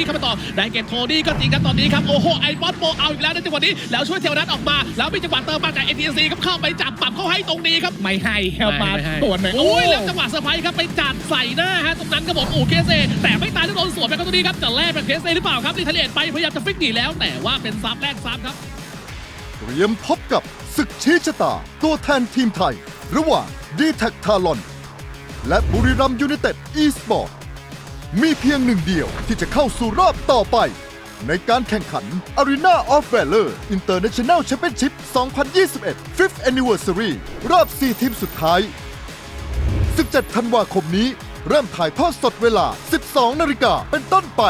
บี้เข้ามาต่อได้เก็บโทนี่ก็จริงครับตอนนี้ครับโอ้โหไอ้บอสโบเอาอีกแล้วในจังหวะนี้แล้วช่วยเทวนัทออกมา แล้วมีจังหวะเติมมาจาก ATC ครับเข้าไปจับปรับเข้าให้ตรงนี้ครับไม่ให้ครับมาไม่ให้ส่วนหน่อยโอ้ยแล้วจังหวะเซอร์ไพรส์ครับไปจัดใส่หน้าฮะตรงนั้นครับผมโอ้เคเซแต่ไม่ตายที่โดนสวนไปครับตรงนี้ครับจะแลกเป็นเคเซหรือเปล่าครับรีเทเลตไปพยายามจะฟิกหนีแล้ว แต่ว่าเป็นซับแรกซับครับเตรียมพบกับศึกชี้ชะตา ตัวแทนทีมไทย ระหว่างดีแท็กทารอนและบุรีรัมยูไนเต็ดอีสปอร์ต มีเพียงหนึ่งเดียวที่จะเข้าสู่รอบต่อไป ในการแข่งขัน Arena of Valor International Championship 2021 5th Anniversary รอบ 4 ทีมสุดท้าย 17 ธันวาคมนี้ เริ่มถ่ายทอดสดเวลา 12 นาฬิกาเป็นต้นไป